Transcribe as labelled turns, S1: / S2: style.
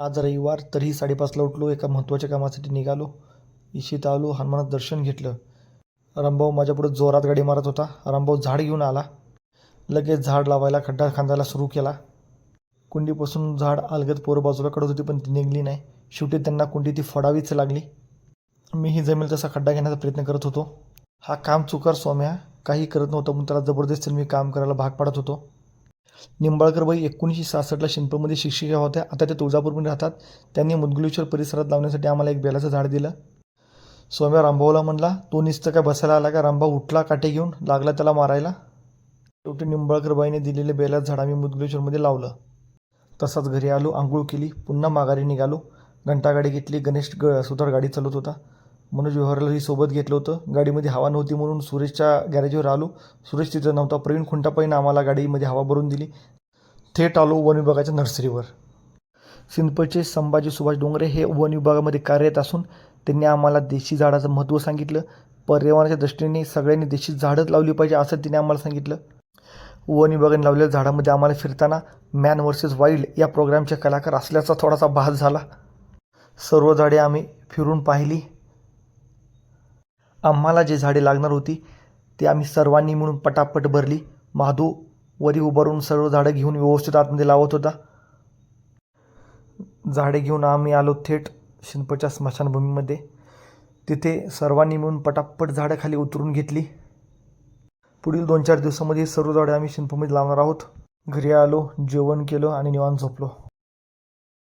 S1: आज रविवार तरीही साडेपाचला उठलो एका महत्त्वाच्या कामासाठी निघालो. इशित आलो हनुमानाचं दर्शन घेतलं. रामभाऊ माझ्यापुढे जोरात गाडी मारत होता. रामभाऊ झाड घेऊन आला. लगेच झाड लावायला खड्डा खांदायला सुरू केला. कुंडीपासून झाड अलगद पोरं बाजूला कडत होती पण ती निघली नाही. शेवटी त्यांना कुंडी ती फोडावीच लागली. मीही जमेल तसा खड्डा घेण्याचा प्रयत्न करत होतो. हा काम चुकार सौम्या. काही करत नव्हता पण त्याला जबरदस्तीने मी काम करायला भाग पाडत होतो. निंबाळकर बाई एकोणीसशे सहासष्टला शिंपमध्ये शिक्षिका होत्या. आता ते तुळजापूरमध्ये राहतात. त्यांनी मुदगुलेश्वर परिसरात लावण्यासाठी आम्हाला एक बेलाचं झाड दिलं. सोम्या रामभाऊला म्हणला तो निस्त काय बसायला आला का? रामभाऊ उठला काटे घेऊन लागला त्याला मारायला. शेवटी निंबाळकरबाईने दिलेले बेलाचं झाड आम्ही मुदगुलेश्वरमध्ये लावलं. तसाच घरी आलो आंघोळ केली पुन्हा माघारी निघालो. घंटागाडी घेतली गणेश ग सुधार गाडी चालवत होता. मनोज व्यवहारलाही सोबत घेतलं होतं. गाडीमध्ये हवा नव्हती म्हणून सुरेशच्या गॅरेजवर आलो. सुरेश तिथं नव्हता. प्रवीण खुंटापाईनं आम्हाला गाडीमध्ये हवा भरून दिली. थेट आलो वन विभागाच्या नर्सरीवर. सिंदपचे संभाजी सुभाष डोंगरे हे वन विभागामध्ये कार्यरत असून त्यांनी आम्हाला देशी झाडाचं महत्त्व सांगितलं. पर्यावरणाच्या दृष्टीने सगळ्यांनी देशी झाडच लावली पाहिजे असं तिने आम्हाला सांगितलं. वन विभागाने लावलेल्या झाडामध्ये आम्हाला फिरताना मॅन वर्सेस वाईल्ड या प्रोग्रामचे कलाकार असल्याचा थोडासा भास झाला. सर्व झाडे आम्ही फिरून पाहिली. आम्हाला जे झाडे लागणार होती ते आम्ही सर्वांनी मिळून पटापट भरली. महादू वरी उभारून सर्व झाडं घेऊन व्यवस्थित आतमध्ये लावत होता. झाडे घेऊन आम्ही आलो थेट शिंपच्या स्मशानभूमीमध्ये. तिथे सर्वांनी मिळून पटापट झाडं खाली उतरून घेतली. पुढील दोन चार दिवसामध्ये सर्व झाडे आम्ही शिंपमध्ये लावणार आहोत. घरी आलो जेवण केलं आणि निवांत झोपलो.